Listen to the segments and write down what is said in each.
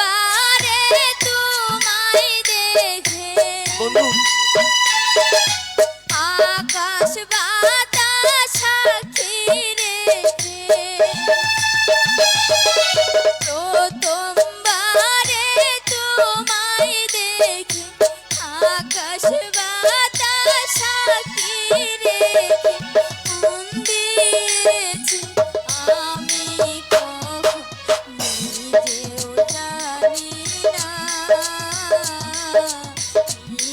আমাকে বন্ধু। আকাশ বাতাস রেখে প্রথমবারে তোমায় দেখে। আকাশ বাতাস রেখে মন দিয়েছি আমি কখন নিজেও জানি না।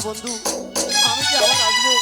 বন্ধু আমি কি আবার আসব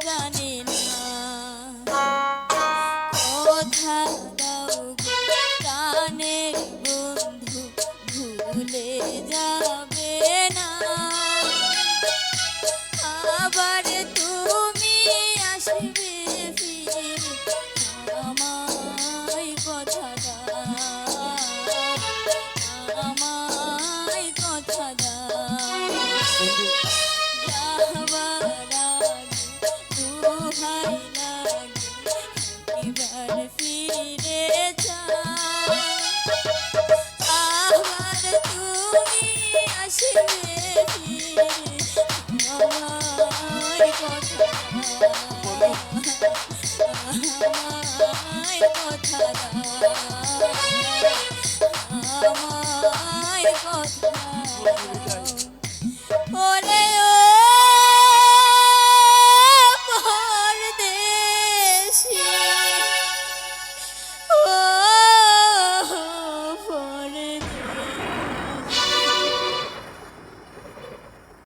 জানি কথা দাও আমায় কথা